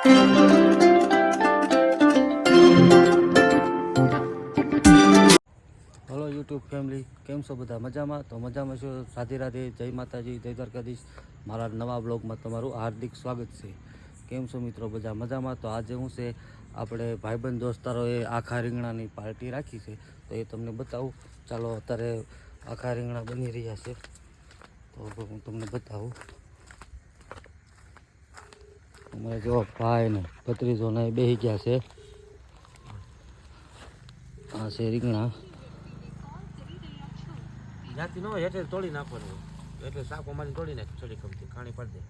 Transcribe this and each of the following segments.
Hello YouTube family, કેમ છો બધા? મજામાં? તો મજામાં છો? રાધે રાધે, જય માતાજી, જય દ્વારકાધીશ. મારા નવા બ્લોગમાં તમારું હાર્દિક સ્વાગત છે. કેમ છો મિત્રો? બધા મજામાં? તો આજે હું છે, આપણે ભાઈબંધ દોસ્તારોએ આખા રીંગણાની પાર્ટી રાખી છે. તો એ તમને બતાવું. ચાલો, અત્યારે આખા રીંગણા બની રહ્યા છે. તો હું તમને બતાવું. અમારે જો ભાઈ ને ભત્રીજો ને બેસી ગયા છે. આ છે રીંગણા. જાતિ ન હોય એટલે તોડી નાખવાનું. એટલે શાક મારી તોડી નાખી થોડી કમથી ખાણી પડી દે.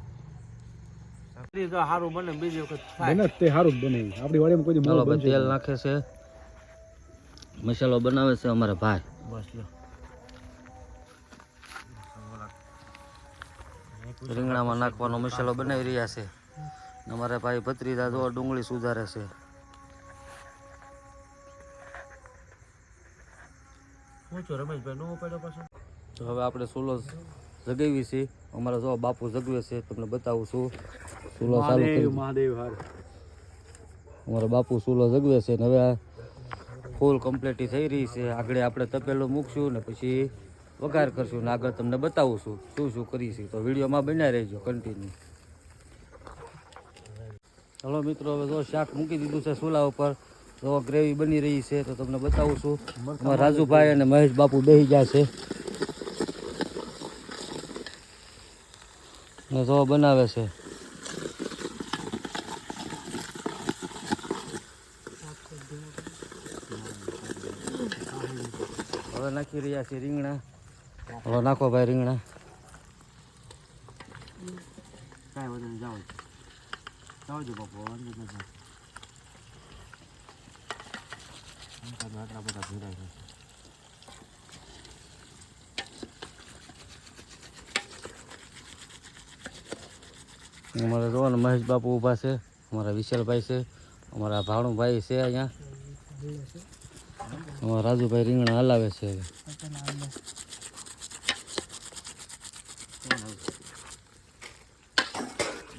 સારું બને બીજી વખત બને તે સારું બને. આપણી વાડીમાં કોઈ ચાલો મોડું ભાઈ બનશે તેલ નાખે છે. મસાલો બનાવે છે અમારા ભાઈ. બસ લો રીંગણામાં નાખવાનો મસાલો બનાવી રહ્યા છે. ને અમારા ભાઈ ભત્રીજા જો ડુંગળી સુધારે છે. તો હવે આપણે સુલો જગાવી છે. અમારા જો બાપુ જગવે છે તમને બતાવું છું. સુલો ચાલુ અમારા બાપુ સુલો જગવે છે ને હવે ફૂલ કમ્પ્લીટ થઈ રહી છે. આગળ આપણે તપેલું મૂકશું ને પછી વઘાર કરશું ને આગળ તમને બતાવું છું. શું શું કરીશું તો વિડીયોમાં બનાવી રહેજો કન્ટિન્યુ હલો મિત્રો હવે જો શાક મૂકી દીધું છે ચૂલા ઉપર જો ગ્રેવી બની રહી છે તો તમને બતાવું છું. અમારા રાજુભાઈ અને મહેશ બાપુ બેસી ગયા છે. ને જો બનાવે છે. હવે નાખી રહ્યા છે રીંગણા. હવે નાખો ભાઈ રીંગણા. કાંઈ વધારે જાઓ. જાઓ જો બાપુ વાંધો નથી આટલા બધા ભેરા છે અમારા જો ને મહેશ બાપુ ઊભા છે અમારા વિશાલભાઈ છે અમારા ભાણુભાઈ છે અહીંયા. અમારા રાજુભાઈ રીંગણા હલાવે છે હવે.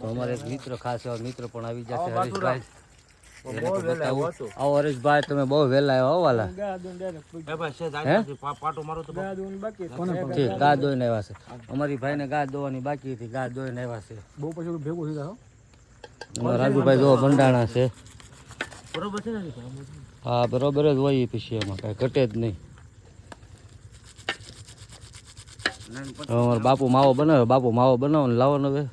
તો અમારે એક મિત્ર ખાસ એવા મિત્ર પણ આવી જશે હરીશભાઈ. આવો હરેશભાઈ તમે બહુ વહેલા આવ્યા હો વાલા. ગા દોઈને આવ્યા છે. અમારી ભાઈને ગા દોવાની બાકી હતી ગા દોઈને આવ્યા છે. બહુ પછી ભેગું થઈ જાય હો. અમારા રાજુભાઈ જો ભંડાણા છે. બરોબર છે ને હા બરોબર જ હોય એ પછી એમાં કાંઈ ઘટે જ નહીં. અમારો બાપુ માવો બનાવે બાપુ માવો બનાવો ને લાવો ને હવે.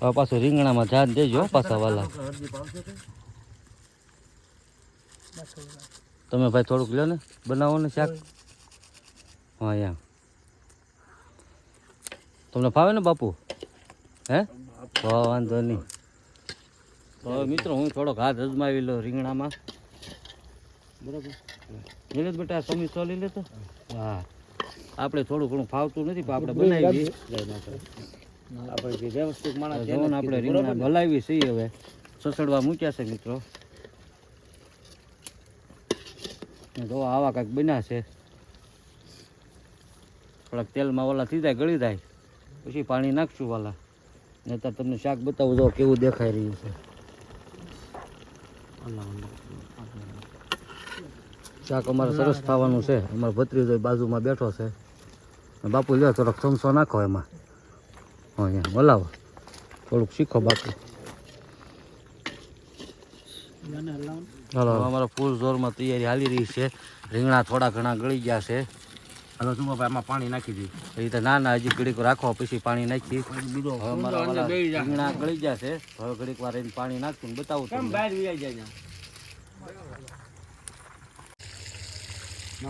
હવે પાછું રીંગણામાં ધ્યાન દેજો પાછા વાલા. તમે ભાઈ થોડુંક લ્યો ને, બનાવો ને શાક. હા, યા. તમને ફાવે ને બાપુ? હે? વાંધો નહીં. હવે મિત્રો, હું થોડોક હાથ અજમાવી લઉં રીંગણામાં. બરાબર? લે બેટા સમી સો લઈ લેતો હા. આપણે થોડું ઘણું ફાવતું નથી, પણ આપણે બનાવી આપણે જે વ્યવસ્થિત માણસ આપણે રીંગણા ભલાવી છીએ હવે. સસડવા મૂક્યા છે મિત્રો. જો આવા કાંઈક બન્યા છે. થોડાક તેલમાં ઓલા થઈ જાય ગળી જાય. પછી પાણી નાખશું વાલા. નહીતર તમને શાક બતાવું જો કેવું દેખાઈ રહ્યું છે. શાક અમારે સરસ થવાનું છે. અમારો ભત્રીજો બાજુમાં બેઠો છે. બાપુ લ્યો થોડોક ચમચો નાખો એમાં. અહીંયા બોલાવો થોડુંક શીખો બાકી. ચાલો અમારા ફૂલ જોરમાં તૈયારી હાલી રહી છે. રીંગણા થોડા ઘણા ગળી ગયા છે. હાલો તું ભાઈ આમાં પાણી નાખી દઈ એ રીતે ના ના હજી ઘડીક રાખો પછી પાણી નાખી બીજો હવે રીંગણા ગળી ગયા છે. હવે ઘડીક વાર એને પાણી નાખશું ને બતાવું તમને. બહાર જાય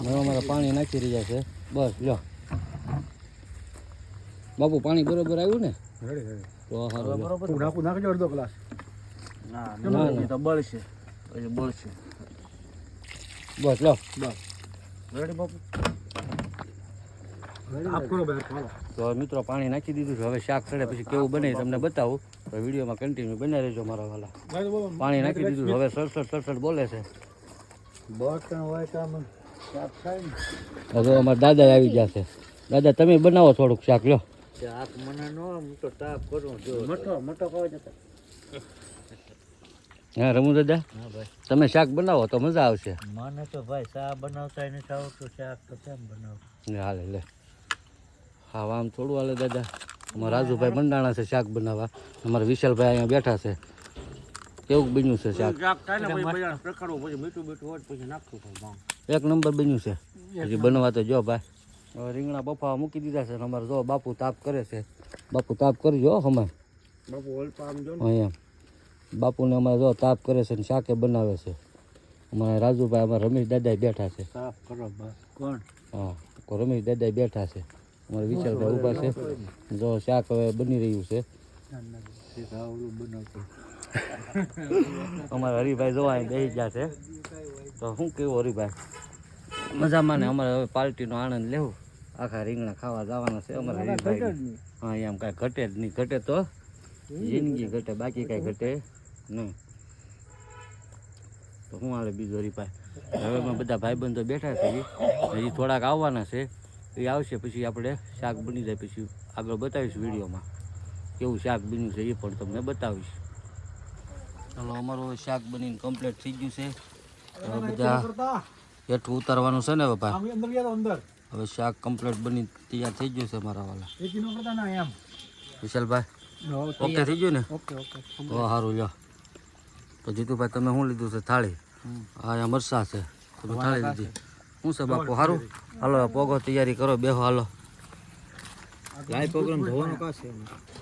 હવે અમારા પાણી નાખી રહ્યા છે. બસ લ્યો. બાપુ પાણી બરોબર આવ્યું ને? તો સારું બરોબર નાખું નાખજો અડધો ગ્લાસ. ના ના, તો બળશે પછી બળશે બસ લો. રેડી બાપુ? આપ કરો ભાઈ હાલો. તો મિત્રો પાણી નાખી દીધું છે. હવે શાક ચડે પછી કેવું બને તમને બતાવું. તો વિડીયોમાં કન્ટિન્યુ બને રહેજો મારા વાલા. પાણી નાખી દીધું હવે સડસઠ સડસઠ બોલે છે. બટન હોય કામ શાક થાય ને. હવે અમારા દાદા આવી ગયા છે. દાદા તમે બનાવો થોડુંક શાક લ્યો. શાક મને નો હું તો તાપ કરું જો. મઠો મઠો ખાવા જતા. હા રમુ દાદા? હા ભાઈ. તમે શાક બનાવો તો મજા આવશે. મને તો ભાઈ શાક બનાવતા નથી તો શાક તો કેમ બનાવું? ને હાલે લે. હા આમ થોડું હાલે દાદા. અમારા રાજુભાઈ બંડાણા છે શાક બનાવવા. અમારા વિશાલભાઈ અહીંયા બેઠા છે. કેવું બન્યું છે શાક? એક નંબર બન્યું છે. હજી બનવા તો જો ભાઈ. રીંગણા બફાવા મૂકી દીધા છે અમારે જો બાપુ તાપ કરે છે. બાપુ તાપ કરજો હો અમારે બાપુ ઓલપા આમ જો અહીંયા. બાપુને અમારે જો તાપ કરે છે ને શાકે બનાવે છે. અમારા રાજુભાઈ અમારા રમેશ દાદા બેઠા છે. સાફ કરો કોણ? હા તો રમેશ દાદા બેઠા છે. અમારે વિશાલભાઈ ઊભા છે. જો શાક હવે બની રહ્યું છે. અમારે હરિભાઈ જોવા બેસી ગયા છે. તો શું કેવું હરિભાઈ? મજામાં ને અમારે હવે પાર્ટીનો આનંદ લેવું. આખા રીંગણા ખાવા જવાના છે. અમારે રીંગભાઈ હા એમ કાંઈ ઘટે જ નહીં. ઘટે તો જિંદગી ઘટે બાકી કાંઈ ઘટે નહીં. તો હું હાલે બીજો રીપાય. હવે અમે બધા ભાઈબંધો બેઠા છે હજી થોડાક આવવાના છે. એ આવશે પછી આપણે શાક બની જાય પછી આગળ બતાવીશું વિડીયોમાં. કેવું શાક બન્યું છે એ પણ તમને બતાવીશ. ચાલો અમારું શાક બનીને કમ્પ્લીટ થઈ ગયું છે. બધા હેઠું ઉતારવાનું છે ને હવે ભાઈ? અંદર ગયા અંદર. હવે શાક કમ્પ્લીટ બની તૈયાર થઈ ગયું છે મારા વાલા. એક કિલો કરતા ના એમ. વિશાલભાઈ ઓકે થઈ ગયું ને? Okay okay. તો સારું લ્યો. તો જીતુભાઈ તમે શું લીધું છે? થાળી? હા અહીંયા મરસા છે. તમે થાળી લીધી. શું છે બાપુ સારું હાલો પોગો તૈયારી કરો બેહો હાલો. લાઈવ પ્રોગ્રામ ધોવાનો કા છે?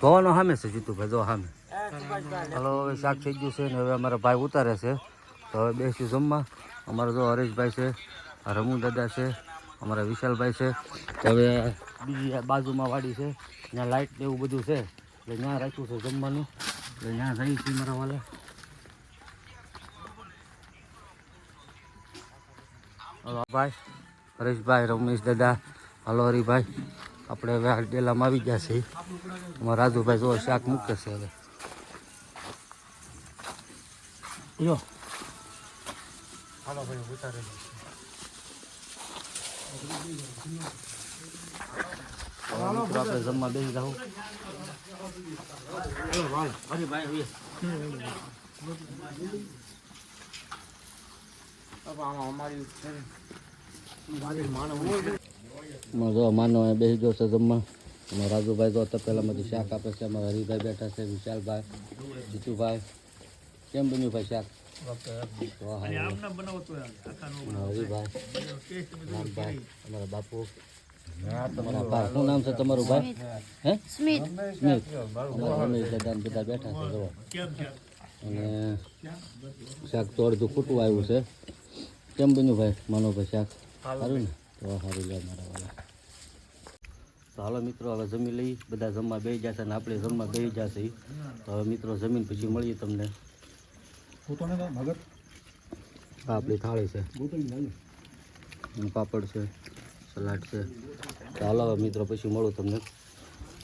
સામે છે જીતુભાઈ જો સામે. હાલો હવે શાક થઈ ગયું છે ને હવે અમારા ભાઈ ઉતારે છે. તો હવે બેસ્યું જમવા. અમારા જો હરેશભાઈ છે, રમુ દાદા છે, અમારા વિશાલભાઈ છે હવે બીજી બાજુમાં વાડી છે ત્યાં લાઇટ ને એવું બધું છે, એટલે ત્યાં રાખ્યું છે જમવાનું. એટલે ત્યાં જઈ છીએ મારા વાલે. ભાઈ, હરેશભાઈ, રમેશ દાદા, હલો હરિભાઈ. આપણે હવે ડેલામાં આવી ગયા છીએ. અમારા રાજુભાઈ જો શાક મૂકે છે હવે. યો હાલો ભાઈ ઉતારે હવે મિત્રો આપણે જમવા બેસી જાઉં અરે ભાઈ અમારી માનો બેસી ગયો છે જમવા. અમારા રાજુભાઈ જો તપેલામાંથી શાક આપે છે. અમારા હરિભાઈ બેઠા છે, વિશાલભાઈ, જીતુભાઈ. કેમ બન્યું ભાઈ શાક? અમારા બાપુ. શું નામ છે તમારું ભાઈ? હે? સ્મિત. સ્મિત. રમેશ દાદા બધા બેઠા છે જો અને શાક તો અડધું ખોટું આવ્યું છે. કેમ બન્યું ભાઈ? માનો ભાઈ શાક સારું ને? તો સારું લે મારા વાળા તો હાલો મિત્રો હવે જમી લઈ બધા જમવા બેસી જશે ને આપણે જમવા બેસી જશે તો હવે મિત્રો જમીન પછી મળીએ તમને. આપણી થાળી છે. પાપડ છે સલાડ છે. હવે મિત્રો પછી મળું તમને.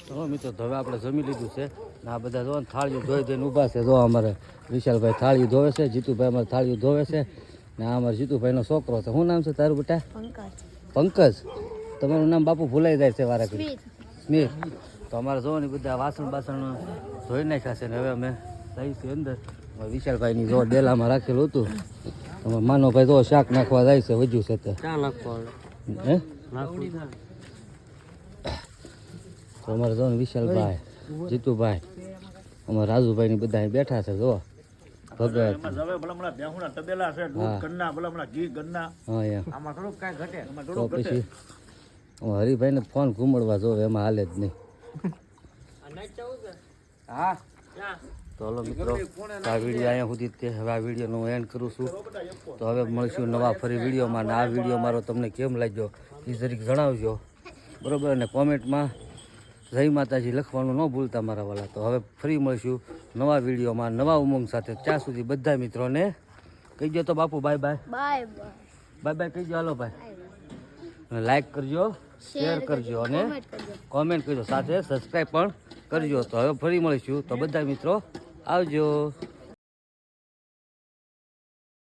ચલો મિત્રો તો હવે આપણે જમી લીધું છે. ને આ બધા જો ને થાળીઓ ધોઈ ધોઈને ઊભા છે. જો અમારે વિશાલભાઈ થાળીઓ ધોવે છે જીતુભાઈ અમારે થાળીઓ ધોવે છે. ને આ અમારે જીતુભાઈનો છોકરો છે. શું નામ છે તારું બેટા? પંકજ. પંકજ. તમારું નામ બાપુ ભૂલાઈ જાય છે વારા સ્મિત. તો અમારે જોવાની ને બધા વાસણ બાસણ ધોઈ નાખ્યા છે ને હવે અમે જઈશું અંદર. વિશાલભાઈની જો ડેલામાં રાખેલું હતું માનો ભાઈ જો શાક નાખવા જાય છે વધ્યું છે તે. હે? તો અમારે જો વિશાલભાઈ જીતુભાઈ અમારા રાજુભાઈ બધા અહીં બેઠા છે જો. હરિભાઈ તો હરિભાઈને ફોન ઘુમડવા જો એમાં હાલે જ નહીં. હા. તો હલો મિત્રો આ વીડિયો અહીંયા સુધી તે હવે આ વિડીયોનો હું એન્ડ કરું છું. તો હવે મળશું નવા ફરી વિડીયોમાં અને આ વીડિયો મારો તમને કેમ લાગ્યો એ જરીક જણાવજો. બરાબર? અને કોમેન્ટમાં જય માતાજી લખવાનું ન ભૂલતા મારા વાલા. તો હવે ફરી મળશું નવા વિડીયોમાં નવા ઉમંગ સાથે. ત્યાં સુધી બધા મિત્રોને કહી દો તો બાપુ બાય બાય બાય બાય કહી દો હાલો ભાઈ અને લાઈક કરજો શેર કરજો અને કોમેન્ટ કરજો. કોમેન્ટ કરજો. સાથે સબસ્ક્રાઈબ પણ કરજો. તો હવે ફરી મળીશું. તો બધા મિત્રો આવજો.